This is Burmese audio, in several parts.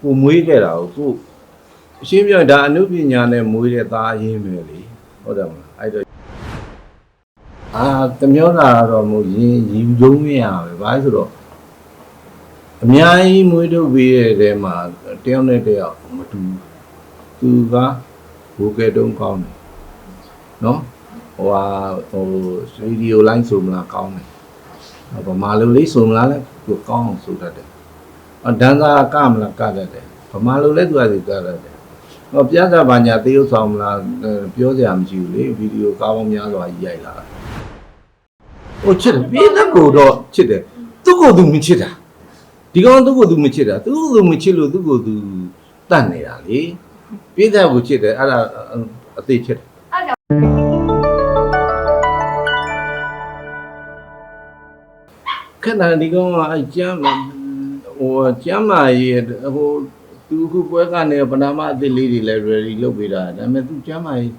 ကိုမွေးခဲ့တာကိုကိုအရှင်းပြောရင်ဒါအနုပညာနဲ့မွေးတဲ့သားအရင်းပဲလေဟုတ်တယ်မလားအဲ့တော့အာတမျောတာကတော့မို့ရင်ရီကျုံးမရပဲဘာလို့ဆိုတော့အများကြီးမွေးထုတ်ပြီးတဲ့တဲမှာတယောက်နဲ့တယောက်မတူဘူးသူကဘိုးကဲတုံးကောင်းတယ်နော် ဟိုဟာဟိုစတူဒီယိုလိုင်းဆိုမလားကောင်းတယ်ဗမာလူလေးဆိုမလားလဲသူကောင်းအောင်ဆိုတတ်တယ်အဒန်းသာကမလားကတတ်တယ်ဗမာလိုလဲသူကသူကတတ်တယ်ဟောပြဿနာဘာညာသေယုတ်ဆောင်မလားအဲပြောစရာမရှိဘူးလေဗီဒီယိုကားပေါင်းများစွာကြီးရိုက်လာတာဟိုချစ်တယ်ပြဿနာကိုတော့ချစ်တယ်သူ့ကိုယ်သူမချစ်တာဒီကောင်သူ့ကိုယ်သူမချစ်တာသူ့ကိုယ်သူမချစ်လို့သူ့ကိုယ်သူတတ်နေတာလေပြဿနာကိုချစ်တယ်အဲ့ဒါအသေးချစ်တယ် ခဏဒီကောင်ကအဲ့ကျမ်းဟိုကျမ်းမာရေးဟိုသူခုပွဲကနေပနာမအသစ်လေးတွေလည်း ready လုပ်ပေးတာဒါပေမဲ့သူကျမ်းမာရေး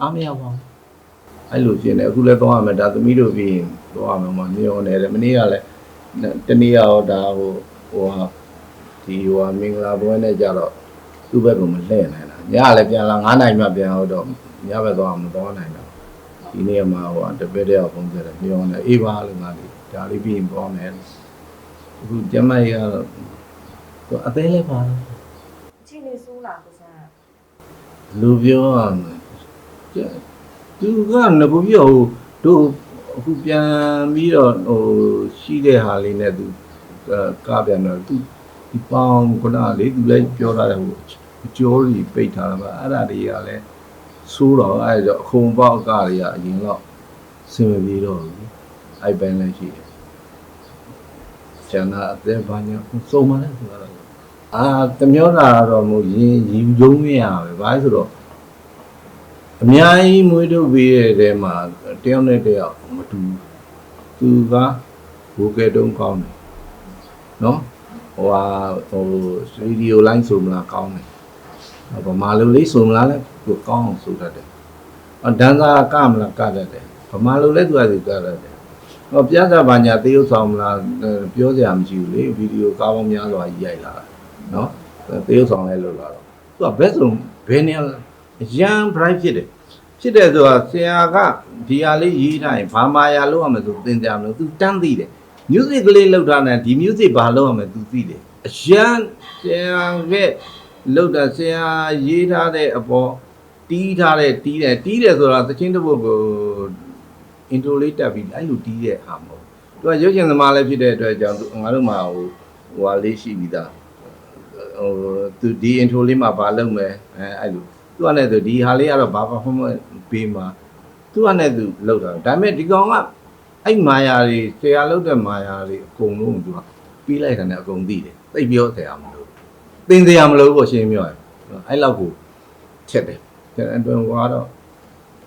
အားမရပါဘူးအဲ့လိုဖြစ်နေအခုလည်းသွားရမယ်ဒါသမီးတို့ပြီးရင်သွားရမယ်မမျောနေတယ်မနေ့ကလည်းတနေ့ရောဒါဟိုဟိုဟာဒီဟိုဟာမင်္ဂလာပွဲနဲ့ကြတော့သူ့ဘက်ကမလှည့်နိုင်တာညလည်းပြန်လာ9နိုင်မှပြန်တော့ညဘက်သွားမသွားနိုင်တော့ ဒီနေ့မှာဟိုတပည့်တယောက်ပုံစံနဲ့ပြောနေအေးပါလို့ငါလေးဒါလေးပြီးရင်ပေါ်မယ်အခုကျမကြီးကတော့သူအသေးလေးပါအချိန်လေးစိုးလာကိုစမ်းလူပြောရမယ်ကျသူကငါပြောဟိုတို့အခုပြန်ပြီးတော့ဟိုရှိတဲ့ဟာလေးနဲ့သူကားပြန်တော့သူဒီပေါင်ခုနလေးသူလည်းပြောထားတယ်ဟိုအကျော်ကြီးပိတ်ထားတာပါအဲ့ဒါတွေကလည်း ဆိုးတော့အဲ့ဒါအခုံပေါက်အကတွေကအရင်တော့စင်မပြေတော့ဘူးအဲ့ပန်းလည်းရှိတယ်ကျန်တာအသေးဘာညာစုံမလဲဆိုတော့အာတမျောတာကတော့မို့ရင်ရီကျုံးမရပဲဘာလို့ဆိုတော့အများကြီးမွေးထုတ်ပြီးတဲ့တဲမှာတယောက်နဲ့တယောက်မတူဘူးသူကဘိုးကဲတုံးကောင်းတယ်နော်ဟိုဟာဟိုစတူဒီယိုလိုင်းဆိုမလားကောင်းတယ် ဗမာလူလေးဆိုမလားလဲသူကောင်းအောင်ဆိုတတ်တယ်အဒန်းသာကမလားကတတ်တယ်ဗမာလူလဲသူကသူကတတ်တယ်ဟောပြဿနာဘာညာသေယုတ်ဆောင်မလားအဲပြောစရာမရှိဘူးလေဗီဒီယိုကားပေါင်းများစွာကြီးရိုက်လာတာနော်သေယုတ်ဆောင်လဲလို့လာတော့သူကဘက်ဆုံးဘယ်နေရန် bright ဖြစ်တယ်ဖြစ်တယ်ဆိုတာဆရာကဒီဟာလေးရေးထားရင်ဘာမာယာလုပ်ရမယ်ဆိုသင်ကြမလို့ तू တန်းသိတယ် music ကလေးလောက်ထားတယ်ဒီ music ဘာလုပ်ရမလဲ तू သိတယ်အရန်ဆရာက လောက်တာဆရာရေးထားတဲ့အပေါ်တီးထားတဲ့တီးတယ်တီးတယ်ဆိုတာသချင်းတစ်ပုဒ်ကို intro လေးတက်ပြီးအဲ့လိုတီးတဲ့ဟာမဟုတ်သူကရုပ်ရှင်သမားလည်းဖြစ်တဲ့အတွက်ကြောင့်သူငါတို့မှာဟိုဟိုဟာလေးရှိပြီးသားဟိုသူဒီ intro လေးမှာဘာလုပ်မယ်အဲအဲ့လိုသူကလည်းသူဒီဟာလေးကတော့ဘာ performance ပေးမှာသူကလည်းသူလောက်တာဒါပေမဲ့ဒီကောင်ကအဲ့မာယာတွေဆရာလုပ်တဲ့မာယာတွေအကုန်လုံးသူကပြီးလိုက်တယ်နဲ့အကုန်သိတယ်သိပ်ပြောဆရာမလို့ သင်ဆရာမလို့ပေါ့ရှင်းပြောရင်အဲ့လောက်ကိုချက်တယ်တဲ့အတွင်းကတော့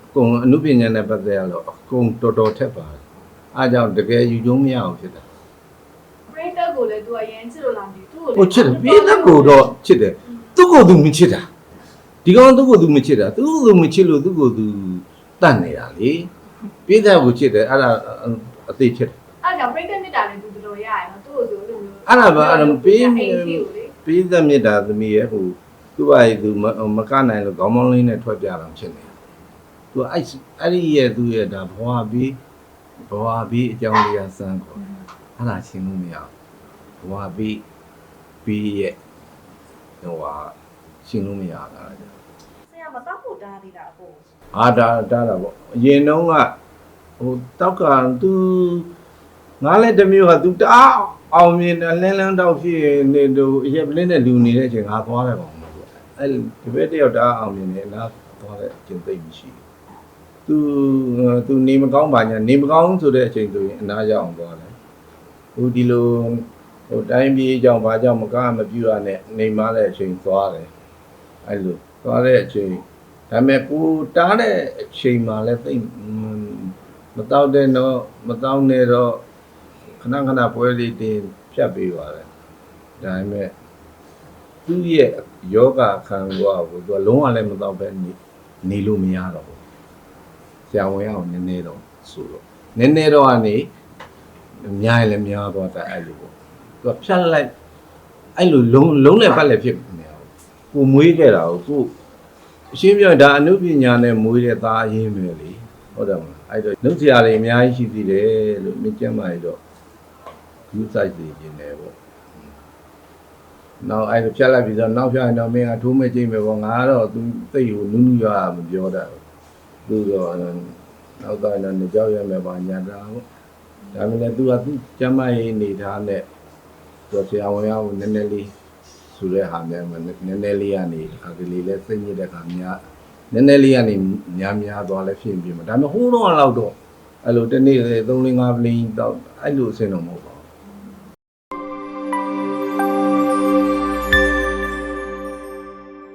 အကုန်အနုပညာနဲ့ပတ်သက်ရတော့အကုန်တော်တော်ထက်ပါတယ်အားကြောင့်တကယ်ယူကျုံးမရအောင်ဖြစ်တာပရိသတ်ကိုလည်းသူကရန်ချစ်လို့လာမသိဘူးသူ့ကိုဟိုချစ်တယ်ပြင်းတဲ့ကိုတော့ချစ်တယ်သူ့ကိုယ်သူမချစ်တာဒီကောင်သူ့ကိုယ်သူမချစ်တာသူ့ကိုယ်သူမချစ်လို့သူ့ကိုယ်သူတတ်နေတာလေပြင်းတဲ့ကိုချစ်တယ်အဲ့ဒါအသေးချစ်တယ်အဲ့ဒါကြောင့်ပရိသတ်မြတ်တာလည်းသူတော်ရရနော်သူ့ကိုဆိုလို့မျိုးအဲ့ဒါပါအဲ့ဒါပေးအိမ် ကြီးကိုလေပြင်းတဲ့မြတ်တာသမီးရဲ့ဟိုသူ့ဘာကြီးသူမမကနိုင်လို့ခေါင်းမောင်းလေးနဲ့ထွက်ပြတာဖြစ်နေတာသူအဲ့အဲ့ဒီရဲ့သူ့ရဲ့ဒါဘဝပြီးဘဝပြီးအကြောင်းလေးကစမ်းခေါ်အဲ့ဒါရှင်းလို့မရဘူးဟိုဟာပြီးပြီးရဲ့ဟိုဟာရှင်းလို့မရတာလေဆရာမတော့ဖို့တားသေးတာအကိုအာဒါဒါတာပေါ့အရင်တုန်းကဟိုတောက်ကသူ ငါလည်းတစ်မျိုးကသူတအားအောင်မြင်တယ်လင်းလန်းတောက်ဖြစ်နေသူအရက်ပလင်းနဲ့လူနေတဲ့အချိန်ငါသွားတယ်ပေါ့အဲ့ဒီဘက်တယောက်တအားအောင်မြင်တယ်လားသွားတဲ့အချိန်သိပ်မရှိဘူးသူသူနေမကောင်းပါညာနေမကောင်းဆိုတဲ့အချိန်ဆိုရင်အနာရအောင်သွားတယ်ဟိုဒီလိုဟိုတိုင်းပြည်အကြောင်းဘာကြောင့်မကားမပြူရနဲ့နေမတဲ့အချိန်သွားတယ်အဲ့လိုသွားတဲ့အချိန်ဒါပေမဲ့ပူတားတဲ့အချိန်မှလည်းသိပ်မတော့တဲ့တော့မတော့နေတော့ ခဏခဏပွဲလေးတင်ဖြတ်ပေးပါတယ်ဒါပေမဲ့သူ့ရဲ့ယောဂခံသွားကိုသူကလုံးဝလည်းမတော့ပဲနေနေလို့မရတော့ဘူးဆရာဝန်အောင်နည်းနည်းတော့ဆိုတော့နည်းနည်းတော့ကနေများရင်လည်းများသွားတာအဲ့လိုပေါ့သူကဖြတ်လိုက်အဲ့လိုလုံးလုံးနဲ့ပတ်လည်းဖြစ်နေအောင်ကိုမွေးခဲ့တာကိုကိုအရှင်းပြောရင်ဒါအနုပညာနဲ့မွေးတဲ့သားအရင်းပဲလေဟုတ်တယ်မလားအဲ့တော့နှုတ်စရာတွေအများကြီးရှိသေးတယ်လို့မြင်ကြမှာတော့ ယူဆိုင်စီခြင်းတယ်ပေါ့နောက်အဲ့လိုဖြတ်လိုက်ပြီးတော့နောက်ဖြတ်ရင်တော့မင်းကထိုးမဲ့ကြိတ်မဲ့ပေါ့ငါကတော့သူသိကိုနူးနူးရွာမပြောတတ်ဘူးသူတော့နောက်တော့လည်းနေကြောက်ရမယ်ပါညာတာပေါ့ဒါပေမဲ့ तू ကသူကျမ်းမရေးနေထားနဲ့သူဆရာဝန်ရောက်နည်းနည်းလေးဆိုတဲ့ဟာမျိုးမှာနည်းနည်းလေးကနေအခါကလေးလဲသိညစ်တဲ့ခါများနည်းနည်းလေးကနေများများသွားလဲဖြစ်ပြီးမှာဒါပေမဲ့ဟိုးတော့လောက်တော့အဲ့လိုတစ်နေ့လေ3 4 5ပလင်းတော့အဲ့လိုအဆင်တော့မဟုတ်ပါ